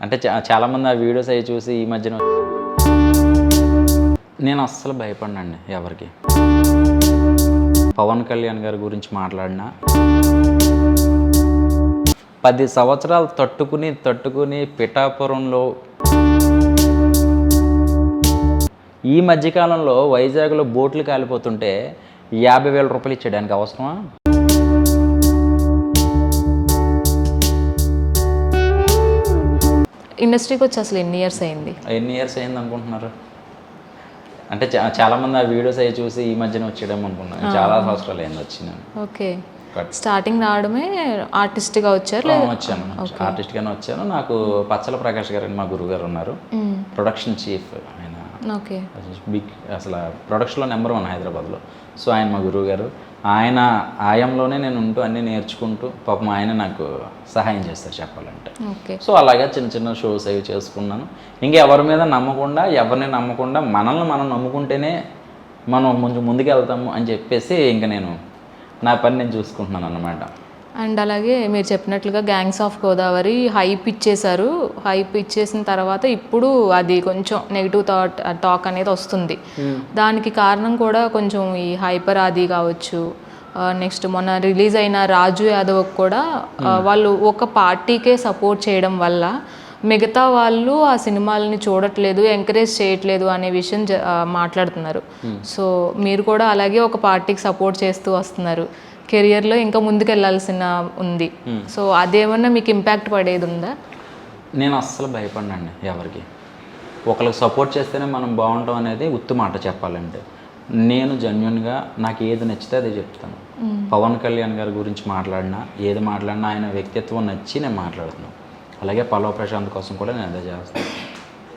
అంటే చాలామంది ఆ వీడియోస్ అవి చూసి ఈ మధ్యన నేను అస్సలు భయపడినండి ఎవరికి. పవన్ కళ్యాణ్ గారి గురించి మాట్లాడినా పది సంవత్సరాలు తట్టుకుని తట్టుకుని పిఠాపురంలో ఈ మధ్యకాలంలో వైజాగ్లో బోట్లు కాలిపోతుంటే యాభై వేల రూపాయలు ఇచ్చేయడానికి అవసరమా? ఇండస్ట్రీకి వచ్చి అసలు ఎన్ని ఇయర్స్ అయింది? ఎన్ని ఇయర్స్ అయింది అనుకుంటున్నారు? అంటే చాలామంది ఆ వీడియోస్ అవి చూసి ఈ మధ్యన వచ్చేయడం అనుకున్నాను చాలా సంవత్సరాలు అయింది వచ్చి నేను ఓకే స్టార్టింగ్ రావడమే ఆర్టిస్ట్గా వచ్చారు వచ్చాను. ఆర్టిస్ట్గానే వచ్చాను. నాకు పచ్చల ప్రకాష్ గారు మా గురువు గారు ఉన్నారు ప్రొడక్షన్ చీఫ్ ఆయన. ఓకే. బిగ్ అసలు ప్రొడక్షన్లో నెంబర్ వన్ హైదరాబాద్లో. సో ఆయన మా గురువు గారు ఆయన ఆయంలోనే నేను ఉంటూ అన్నీ నేర్చుకుంటూ పాపం ఆయన నాకు సహాయం చేస్తారు చెప్పాలంటే. సో అలాగే చిన్న చిన్న షోస్ అవి చేసుకున్నాను. ఇంకా ఎవరి మీద నమ్మకుండా ఎవరిని నమ్మకుండా మనల్ని మనం నమ్ముకుంటేనే మనం కొంచెం ముందుకు వెళ్తాము అని చెప్పేసి ఇంకా నేను నా పని నేను చూసుకుంటున్నాను అన్నమాట. అండ్ అలాగే మీరు చెప్పినట్లుగా గ్యాంగ్స్ ఆఫ్ గోదావరి హైప్ ఇచ్చేశారు. హైప్ ఇచ్చేసిన తర్వాత ఇప్పుడు అది కొంచెం నెగిటివ్ థాట్ టాక్ అనేది వస్తుంది. దానికి కారణం కూడా కొంచెం ఈ హైపర్ ఆది కావచ్చు. నెక్స్ట్ మొన్న రిలీజ్ అయిన రాజు యాదవ్ కూడా ఆ, వాళ్ళు ఒక పార్టీకే సపోర్ట్ చేయడం వల్ల మిగతా వాళ్ళు ఆ సినిమాలని చూడట్లేదు ఎంకరేజ్ చేయట్లేదు అనే విషయం మాట్లాడుతున్నారు. సో మీరు కూడా అలాగే ఒక పార్టీకి సపోర్ట్ చేస్తూ వస్తున్నారు. కెరియర్లో ఇంకా ముందుకు వెళ్ళాల్సిన ఉంది సో అదేమన్నా మీకు ఇంపాక్ట్ పడేది ఉందా నేను అస్సలు భయపడినండి ఎవరికి. ఒకరికి సపోర్ట్ చేస్తేనే మనం బాగుంటాం అనేది ఉత్తు మాట చెప్పాలంటే. నేను జెన్యున్గా నాకు ఏది నచ్చితే అదే చెప్తాను. పవన్ కళ్యాణ్ గారి గురించి మాట్లాడినా ఏది మాట్లాడినా ఆయన వ్యక్తిత్వం నచ్చి నేను మాట్లాడుతున్నాను. అలాగే పల్లవ ప్రశాంత్ కోసం కూడా నేను అదే చేస్తాను.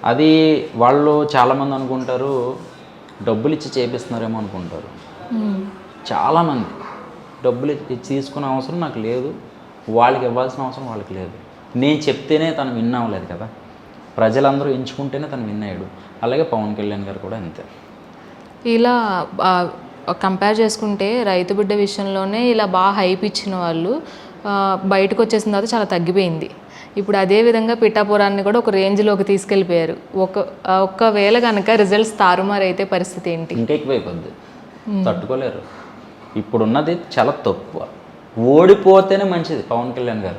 అది వాళ్ళు చాలామంది అనుకుంటారు డబ్బులు ఇచ్చి చేపిస్తున్నారేమో అనుకుంటారు. చాలామంది. డబ్బులు తీసుకునే అవసరం నాకు లేదు. వాళ్ళకి ఇవ్వాల్సిన అవసరం వాళ్ళకి లేదు. నేను చెప్తేనే తను విన్ అవ్వలేదు కదా. ప్రజలందరూ ఎంచుకుంటేనే తను విన్ అయ్యాడు. అలాగే పవన్ కళ్యాణ్ గారు కూడా అంతే. ఇలా కంపేర్ చేసుకుంటే రైతు బిడ్డ విషయంలోనే ఇలా బాగా హైప్ ఇచ్చిన వాళ్ళు బయటకు వచ్చేసిన తర్వాత చాలా తగ్గిపోయింది. ఇప్పుడు అదే విధంగా పిఠాపురాన్ని కూడా ఒక రేంజ్లోకి తీసుకెళ్ళిపోయారు. ఒక ఒక్కవేళ కనుక రిజల్ట్స్ తారుమారు అయితే పరిస్థితి ఏంటి? ఇంకా ఎక్కువైపోద్ది. తట్టుకోలేరు. ఇప్పుడున్నది చాలా తక్కువ ఓడిపోతేనే మంచిది పవన్ కళ్యాణ్ గారు.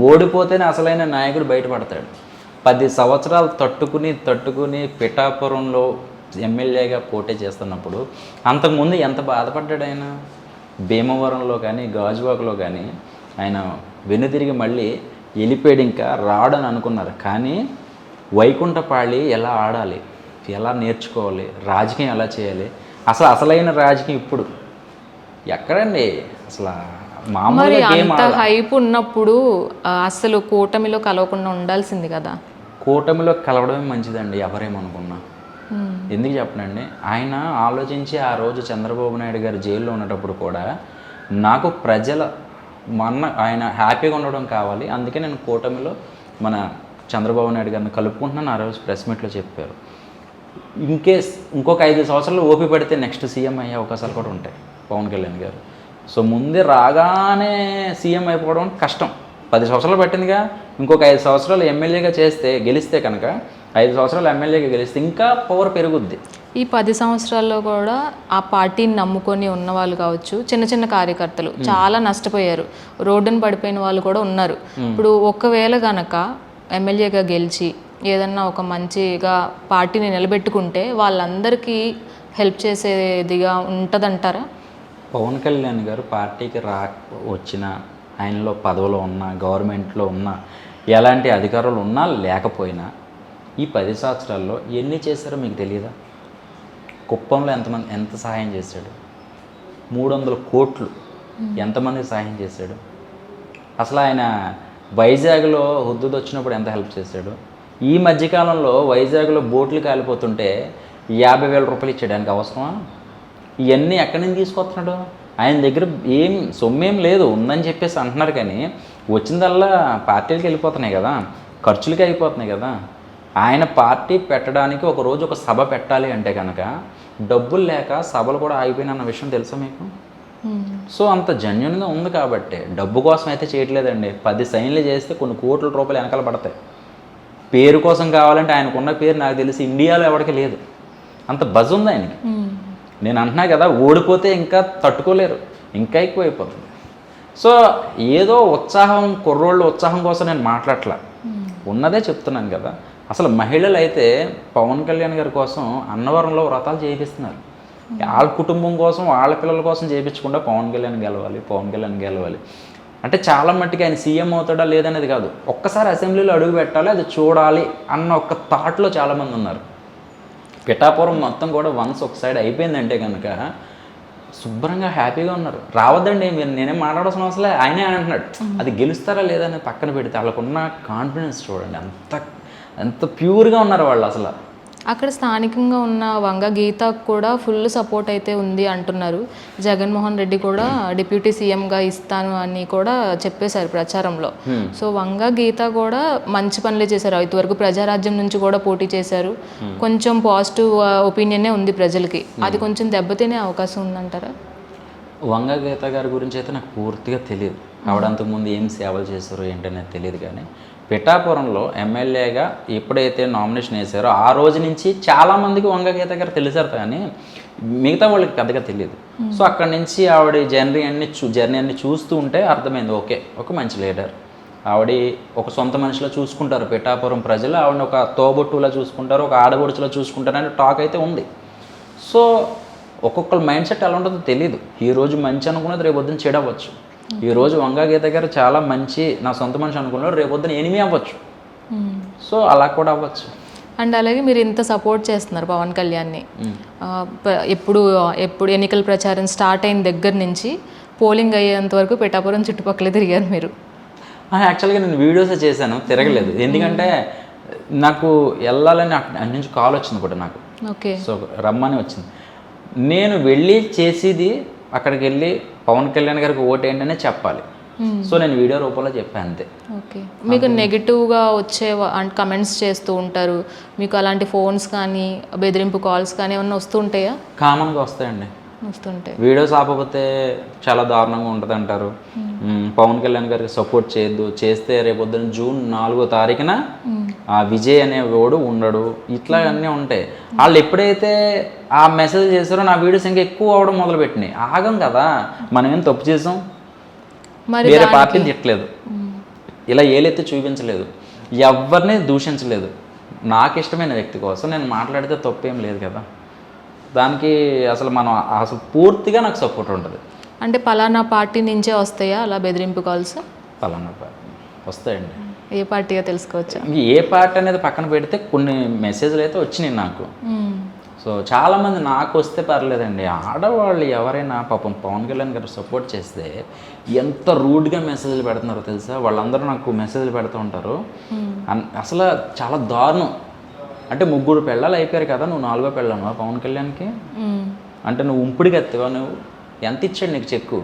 ఓడిపోతేనే అసలైన నాయకుడు బయటపడతాడు. పది సంవత్సరాలు తట్టుకుని తట్టుకుని పిఠాపురంలో ఎమ్మెల్యేగా పోటీ చేస్తున్నప్పుడు అంతకుముందు ఎంత బాధపడ్డాడు ఆయన? భీమవరంలో కానీ గాజువాకలో కానీ ఆయన వెనుతిరిగి మళ్ళీ వెళ్ళిపోయాడు ఇంకా రాడని అనుకున్నారు. కానీ వైకుంఠపాళి ఎలా ఆడాలి? ఎలా నేర్చుకోవాలి? రాజకీయం ఎలా చేయాలి? అసలు అసలైన రాజకీయం ఇప్పుడు. ఎక్కడండి? అసలు మరి గేమ్ అంత హైప్ ఉన్నప్పుడు అసలు కూటమిలో కలవకుండా ఉండాల్సింది కదా. కూటమిలో కలవడమే మంచిదండి ఎవరేమనుకున్నా. ఎందుకు చెప్పనండి? ఆయన ఆలోచించి ఆ రోజు చంద్రబాబు నాయుడు గారు జైల్లో ఉన్నప్పుడు కూడా నాకు ప్రజల మన ఆయన హ్యాపీగా ఉండడం కావాలి అందుకే నేను కూటమిలో మన చంద్రబాబు నాయుడు గారిని కలుపుకుంటున్నాను ఆ రోజు ప్రెస్ మీట్లో చెప్పారు. ఇన్కేస్ ఇంకొక ఐదు సంవత్సరాలు ఓపి పడితే నెక్స్ట్ సీఎం అయ్యే అవకాశాలు కూడా ఉంటాయి. పవన్ కళ్యాణ్ గారు. సో ముందే రాగానే సీఎం అయిపోవడం కష్టం. పది సంవత్సరాలు పట్టిందిగా ఇంకొక ఐదు సంవత్సరాలు ఎమ్మెల్యేగా చేస్తే గెలిస్తే కనుక ఐదు సంవత్సరాలు ఎమ్మెల్యేగా గెలిస్తే ఇంకా పవర్ పెరుగుద్ది. ఈ పది సంవత్సరాల్లో కూడా ఆ పార్టీని నమ్ముకొని ఉన్న వాళ్ళు కావచ్చు చిన్న చిన్న కార్యకర్తలు చాలా నష్టపోయారు. రోడ్డున పడిపోయిన వాళ్ళు కూడా ఉన్నారు. ఇప్పుడు ఒకవేళ గనక ఎమ్మెల్యేగా గెలిచి ఏదన్నా ఒక మంచిగా పార్టీని నిలబెట్టుకుంటే వాళ్ళందరికీ హెల్ప్ చేసేదిగా ఉంటుందంటారా? పవన్ కళ్యాణ్ గారు పార్టీకి రా వచ్చిన ఆయనలో పదవిలో ఉన్న గవర్నమెంట్లో ఉన్న ఎలాంటి అధికారులు ఉన్నా లేకపోయినా ఈ పది సంవత్సరాల్లో ఎన్ని చేశారో మీకు తెలియదా? కుప్పంలో ఎంతమంది ఎంత సహాయం చేశాడు? మూడు వందల కోట్లు ఎంతమందికి సహాయం చేశాడు? అసలు ఆయన వైజాగ్లో హుద్దుద్ వచ్చినప్పుడు ఎంత హెల్ప్ చేశాడు? ఈ మధ్యకాలంలో వైజాగ్లో బోట్లు కాలిపోతుంటే యాభై వేల రూపాయలు ఇచ్చేయడానికి అవసరమా? ఇవన్నీ ఎక్కడి నుంచి తీసుకొస్తున్నాడు? ఆయన దగ్గర ఏం సొమ్మేం లేదు ఉందని చెప్పేసి అంటున్నారు కానీ వచ్చిందల్లా పార్టీలకి వెళ్ళిపోతున్నాయి కదా ఖర్చులకి అయిపోతున్నాయి కదా. ఆయన పార్టీ పెట్టడానికి ఒక రోజు ఒక సభ పెట్టాలి అంటే కనుక డబ్బులు లేక సభలు కూడా ఆగిపోయిన అన్న విషయం తెలుసా మీకు? సో అంత జెన్యున్గా ఉంది కాబట్టి డబ్బు కోసం అయితే చేయట్లేదండి. పది సైన్లు చేస్తే కొన్ని కోట్ల రూపాయలు వెనకాల పడతాయి. పేరు కోసం కావాలంటే ఆయనకున్న పేరు నాకు తెలిసి ఇండియాలో ఎవరికి లేదు. అంత బజ్ ఉంది ఆయనకి. నేను అంటున్నా కదా ఓడిపోతే ఇంకా తట్టుకోలేరు ఇంకా ఎక్కువ అయిపోతుంది సో ఏదో ఉత్సాహం కుర్రోళ్ళు ఉత్సాహం కోసం నేను మాట్లాడట్లా. ఉన్నదే చెప్తున్నాను కదా. అసలు మహిళలు అయితే పవన్ కళ్యాణ్ గారి కోసం అన్నవరంలో వ్రతాలు చేయిస్తున్నారు వాళ్ళ కుటుంబం కోసం వాళ్ళ పిల్లల కోసం చేయించకుండా పవన్ కళ్యాణ్ గెలవాలి పవన్ కళ్యాణ్ గెలవాలి. అంటే చాలా మట్టుకు ఆయన సీఎం అవుతాడా లేదనేది కాదు. ఒక్కసారి అసెంబ్లీలో అడుగు పెట్టాలి అది చూడాలి అన్న ఒక థాట్లో చాలామంది ఉన్నారు. పిఠాపురం మొత్తం కూడా వన్స్ ఒక సైడ్ అయిపోయిందంటే కనుక శుభ్రంగా హ్యాపీగా ఉన్నారు. రావద్దండి మీరు నేనేం మాట్లాడాల్సిన అవసరం ఆయనే అంటున్నాడు. అది గెలుస్తారా లేదా అని పక్కన పెడితే వాళ్ళకున్న కాన్ఫిడెన్స్ చూడండి అంత ఎంత ప్యూర్గా ఉన్నారు వాళ్ళు అసలు. అక్కడ స్థానికంగా ఉన్న వంగ గీత కూడా ఫుల్ సపోర్ట్ అయితే ఉంది అంటున్నారు. జగన్మోహన్ రెడ్డి కూడా డిప్యూటీ సీఎంగా ఇస్తాను అని కూడా చెప్పేశారు ప్రచారంలో. సో వంగ గీత కూడా మంచి పనులే చేశారు. ఇంతవరకు ప్రజారాజ్యం నుంచి కూడా పోటీ చేశారు. కొంచెం పాజిటివ్ ఒపీనియనే ఉంది ప్రజలకి. అది కొంచెం దెబ్బతినే అవకాశం ఉందంటారా? వంగ గీత గారి గురించి అయితే నాకు పూర్తిగా తెలియదు. ఆవిడ అంతకుముందు ఏం సేవలు చేశారో ఏంటనేది తెలియదు కానీ పిఠాపురంలో ఎమ్మెల్యేగా ఎప్పుడైతే నామినేషన్ వేశారో ఆ రోజు నుంచి చాలామందికి వంగ గీత గారు తెలిసారు కానీ మిగతా వాళ్ళకి పెద్దగా తెలియదు. సో అక్కడి నుంచి ఆవిడ జర్నీ అన్ని చూ జర్నీ అన్ని చూస్తూ ఉంటే అర్థమైంది ఓకే ఒక మంచి లీడర్. ఆవిడ ఒక సొంత మనిషిలో చూసుకుంటారు పిఠాపురం ప్రజలు ఆవిడని ఒక తోబొట్టులా చూసుకుంటారు ఒక ఆడబొడుచులా చూసుకుంటారు అనే టాక్ అయితే ఉంది. సో ఒక్కొక్కరు మైండ్ సెట్ ఎలా ఉంటుందో తెలియదు ఈ రోజు మంచి అనుకున్నది రేపు పొద్దున్న చెడు అవ్వచ్చు ఈ రోజు వంగా గీత గారు చాలా మంచి నా సొంత మనిషి అనుకున్నారు రేపు పొద్దున్న ఎనిమి అవ్వచ్చు. సో అలా కూడా అవ్వచ్చు. అండ్ అలాగే మీరు ఇంత సపోర్ట్ చేస్తున్నారు పవన్ కళ్యాణ్ని. ఎప్పుడు ఎప్పుడు ఎన్నికల ప్రచారం స్టార్ట్ అయిన దగ్గర నుంచి పోలింగ్ అయ్యేంత వరకు పిఠాపురం చుట్టుపక్కలే తిరిగారు మీరు. యాక్చువల్గా నేను వీడియోసే చేశాను తిరగలేదు. ఎందుకంటే నాకు వెళ్ళాలని అక్కడి నుంచి కాల్ వచ్చింది కూడా నాకు. ఓకే. సో రమ్మని వచ్చింది. నేను వెళ్ళి చేసేది అక్కడికి వెళ్ళి పవన్ కళ్యాణ్ గారికి ఓటు ఏంటనే చెప్పాలి సో నేను వీడియో రూపంలో చెప్పాను అంతే. ఓకే మీకు నెగిటివ్గా వచ్చే కమెంట్స్ చేస్తూ ఉంటారు. మీకు అలాంటి ఫోన్స్ కానీ బెదిరింపు కాల్స్ కానీ ఏమన్నా వస్తూ ఉంటాయా కామన్గా వస్తాయండి. వస్తుంటాయి. వీడియోస్ ఆపకపోతే చాలా దారుణంగా ఉంటుంది అంటారు. మ్మ్, పవన్ కళ్యాణ్ గారికి సపోర్ట్ చేయొద్దు. చేస్తే రేపొద్దున జూన్ నాలుగో తారీఖున ఆ విజయ్ అనే వాడు ఉండడు. ఇట్లా అన్నీ ఉంటాయి. వాళ్ళు ఎప్పుడైతే ఆ మెసేజ్ చేశారో నా వీడియోస్ ఇంకా ఎక్కువ అవడం మొదలుపెట్టినాయి. ఆగం కదా. మనం ఏం తప్పు చేసాం? మరి వేరే పార్టీని తిట్టలేదు. ఇలా ఏలెత్తి చూపించలేదు. ఎవరిని దూషించలేదు. నాకు ఇష్టమైన వ్యక్తి కోసం నేను మాట్లాడితే తప్పేం లేదు కదా. దానికి అసలు మనం అసలు పూర్తిగా నాకు సపోర్ట్ ఉంటుంది. అంటే పలానా పార్టీ నుంచే వస్తాయా? అలా బెదిరింపు కాల్స్? పలానా పార్టీ. వస్తాయండి. ఏ పార్టీగా తెలుసుకోవచ్చా? ఏ పార్టీ అనేది పక్కన పెడితే కొన్ని మెసేజ్లు అయితే వచ్చినాయి నాకు. సో చాలామంది నాకు వస్తే పర్లేదండి. ఆడవాళ్ళు ఎవరైనా పాపం పవన్ కళ్యాణ్ గారు సపోర్ట్ చేస్తే ఎంత రూడ్గా మెసేజ్లు పెడుతున్నారో తెలుసా? వాళ్ళందరూ నాకు మెసేజ్లు పెడుతూ ఉంటారు. అన్- అసలు చాలా దారుణం. అంటే ముగ్గురు పెళ్ళాలు అయిపోయారు కదా నువ్వు నాలుగో పెళ్ళాను పవన్ కళ్యాణ్కి. అంటే నువ్వు ఉంపుడికి ఎత్తావా నువ్వు ఎంత ఇచ్చాడు నీకు చెక్కు?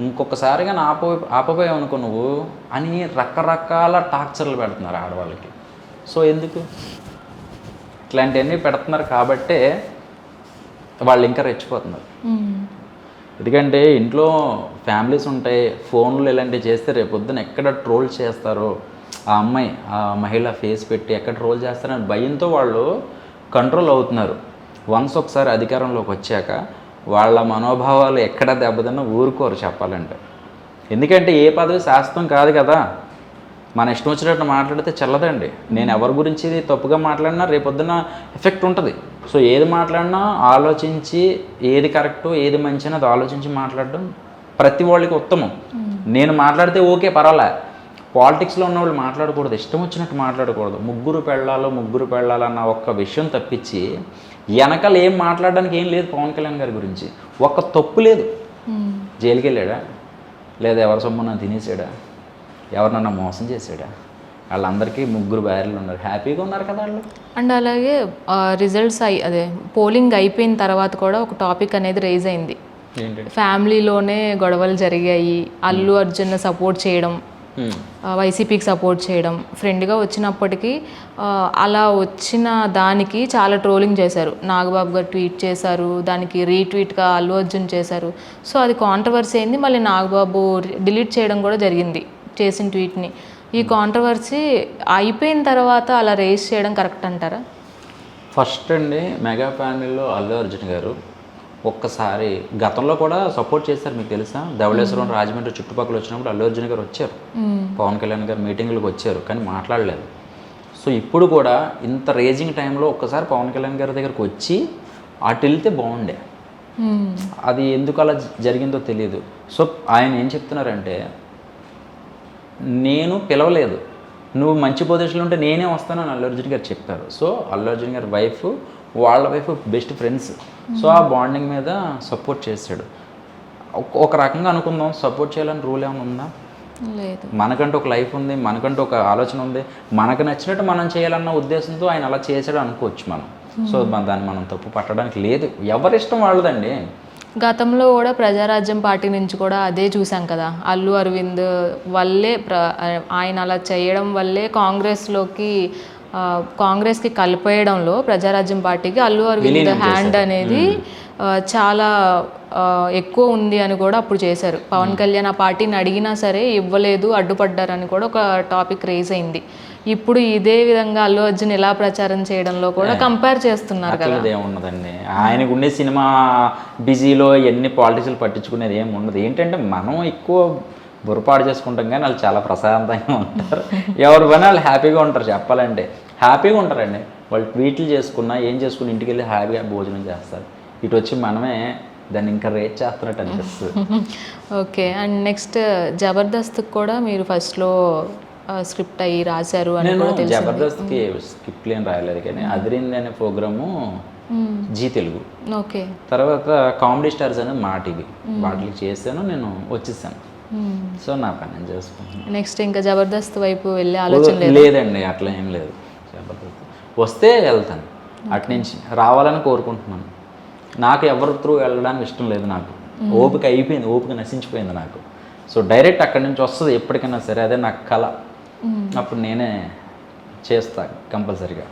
ఇంకొకసారిగా ఆపో ఆపపోయావు అనుకో నువ్వు అని రకరకాల టార్చర్లు పెడుతున్నారు ఆడవాళ్ళకి. సో ఎందుకు? ఇట్లాంటివన్నీ పెడుతున్నారు కాబట్టే వాళ్ళు ఇంకా రెచ్చిపోతున్నారు. ఎందుకంటే ఇంట్లో ఫ్యామిలీస్ ఉంటాయి ఫోన్లు ఇలాంటివి చేస్తే రేపు పొద్దున ఎక్కడ ట్రోల్ చేస్తారో ఆ అమ్మాయి ఆ మహిళ ఫేస్ పెట్టి ఎక్కడ ట్రోల్ చేస్తారని భయంతో వాళ్ళు కంట్రోల్ అవుతున్నారు. వన్స్ ఒకసారి అధికారంలోకి వచ్చాక వాళ్ళ మనోభావాలు ఎక్కడ దెబ్బతిన్నా ఊరుకోరు చెప్పాలంటే. ఎందుకంటే ఏ పదవి శాశ్వతం కాదు కదా. మన ఇష్టం వచ్చినట్టు మాట్లాడితే చల్లదండి. నేను ఎవరి గురించి తప్పుగా మాట్లాడినా రేపొద్దున ఎఫెక్ట్ ఉంటుంది. సో ఏది మాట్లాడినా ఆలోచించి ఏది కరెక్టో ఏది మంచి అది ఆలోచించి మాట్లాడడం ప్రతి వాళ్ళకి ఉత్తమం. నేను మాట్లాడితే ఓకే పర్వాలే. పాలిటిక్స్లో ఉన్న వాళ్ళు మాట్లాడకూడదు. ఇష్టం వచ్చినట్టు మాట్లాడకూడదు. ముగ్గురు పెళ్ళాలో ముగ్గురు పెళ్ళాలన్న ఒక్క విషయం తప్పించి వెనకాల ఏం మాట్లాడడానికి ఏం లేదు పవన్ కళ్యాణ్ గారి గురించి. ఒక్క తప్పు లేదు. జైలుకి వెళ్ళాడా లేదా ఎవరి సొమ్మున తినేసాడా? ఎవరినన్నా మోసం చేసాడా వాళ్ళందరికీ ముగ్గురు భార్యలు ఉన్నారు. హ్యాపీగా ఉన్నారు కదా వాళ్ళు. అండ్ అలాగే రిజల్ట్స్ అయి అదే పోలింగ్ అయిపోయిన తర్వాత కూడా ఒక టాపిక్ అనేది రైజ్ అయింది. ఫ్యామిలీలోనే గొడవలు జరిగాయి. అల్లు అర్జున్ సపోర్ట్ చేయడం. వైసీపీకి సపోర్ట్ చేయడం. ఫ్రెండ్గా వచ్చినప్పటికీ అలా వచ్చిన దానికి చాలా ట్రోలింగ్ చేశారు. నాగబాబు గారు ట్వీట్ చేశారు దానికి రీట్వీట్గా అల్లు అర్జున్ చేశారు. సో అది కాంట్రవర్సీ అయింది. మళ్ళీ నాగబాబు డిలీట్ చేయడం కూడా జరిగింది చేసిన ట్వీట్ని ఈ కాంట్రవర్సీ అయిపోయిన తర్వాత అలా రేస్ చేయడం కరెక్ట్ అంటారా? ఫస్ట్ అండి మెగా ప్యానెల్లో అల్లు అర్జున్ గారు ఒక్కసారి గతంలో కూడా సపోర్ట్ చేశారు మీకు తెలుసా? ధవళేశ్వరం రాజమండ్రి చుట్టుపక్కల వచ్చినప్పుడు అల్లు అర్జున్ గారు వచ్చారు. పవన్ కళ్యాణ్ గారు మీటింగ్లకు వచ్చారు కానీ మాట్లాడలేదు. సో ఇప్పుడు కూడా ఇంత రేజింగ్ టైంలో ఒక్కసారి పవన్ కళ్యాణ్ గారి దగ్గరకు వచ్చి అటు వెళ్తే బాగుండే. అది ఎందుకు అలా జరిగిందో తెలియదు సో ఆయన ఏం చెప్తున్నారంటే నేను పిలవలేదు. నువ్వు మంచి పొజిషన్లో ఉంటే నేనే వస్తానని అల్లు అర్జున్ గారు చెప్పారు. సో అల్లు అర్జున్ గారి వైఫ్ వాళ్ళ వైఫ్ బెస్ట్ ఫ్రెండ్స్ సో ఆ బాండింగ్ మీద సపోర్ట్ చేశాడు. ఒక- రకంగా అనుకుందాం సపోర్ట్ చేయాలని రూల్ ఏమైనా ఉందా? లేదు. మనకంటూ ఒక లైఫ్ ఉంది మనకంటూ ఒక ఆలోచన ఉంది. మనకు నచ్చినట్టు మనం చేయాలన్న ఉద్దేశంతో ఆయన అలా చేసాడు అనుకోవచ్చు మనం. సో మన దాన్ని మనం తప్పు పట్టడానికి లేదు. ఎవరి ఇష్టం వాళ్ళదండి? గతంలో కూడా ప్రజారాజ్యం పార్టీ నుంచి కూడా అదే చూసాం కదా. అల్లు అరవింద్ వల్లే ప్ర ఆయన అలా చేయడం వల్లే కాంగ్రెస్లోకి కాంగ్రెస్కి కలిపేయడంలో ప్రజారాజ్యం పార్టీకి అల్లు అరవింద్ హ్యాండ్ అనేది చాలా ఎక్కువ ఉంది అని కూడా అప్పుడు చేశారు. పవన్ కళ్యాణ్ ఆ పార్టీని అడిగినా సరే ఇవ్వలేదు అడ్డుపడ్డారని కూడా ఒక టాపిక్ రేజ్ అయింది. ఇప్పుడు ఇదే విధంగా అల్లు అర్జున్ ఎలా ప్రచారం చేయడంలో కూడా కంపేర్ చేస్తున్నారు కదా. ఏమున్నదండి ఆయనకు ఉండే సినిమా బిజీలో ఎన్ని పాలిటిక్స్లు పట్టించుకునేది ఏమి ఉండదు. ఏంటంటే మనం ఎక్కువ బుర్రపాటు చేసుకుంటాం కానీ వాళ్ళు చాలా ప్రశాంతంగా ఉంటారు. ఎవరి పని వాళ్ళు హ్యాపీగా ఉంటారు చెప్పాలంటే. హ్యాపీగా ఉంటారండి. వాళ్ళు ట్వీట్లు చేసుకున్నా ఏం చేసుకుని ఇంటికి వెళ్ళి హ్యాపీగా భోజనం చేస్తారు. ఇటు వచ్చి మనమే దాన్ని ఇంకా రేట్ చేస్తున్నట్టు అనిపిస్తుంది. ఓకే. అండ్ నెక్స్ట్ జబర్దస్త్ కూడా మీరు ఫస్ట్లో స్క్రిప్ట్ అయ్యి రాశారు అని నేను కూడా తెలుసు జబర్దస్త్కి స్కిప్లు ఏం రాయలేదు కానీ అదిరింది అనే ప్రోగ్రాము జీ తెలుగు. ఓకే. తర్వాత కామెడీ స్టార్స్ అనేది మా టీవీ. వాటికి చేశాను నేను వచ్చేసాను. సో నా పని నేను చేసుకుంటున్నాను నెక్స్ట్ ఇంకా జబర్దస్త్ వైపు వెళ్ళే ఆలోచన లేదు? లేదండి అట్లా ఏం లేదు. జబర్దస్త్. వస్తే వెళ్తాను. అటు నుంచి రావాలని కోరుకుంటున్నాను. నాకు ఎవరి త్రూ వెళ్ళడానికి ఇష్టం లేదు నాకు. ఓపిక అయిపోయింది ఓపిక నశించిపోయింది నాకు. సో డైరెక్ట్ అక్కడి నుంచి వస్తుంది ఎప్పటికైనా సరే అదే నాకు కళ. అప్పుడు నేనే చేస్తా కంపల్సరిగా.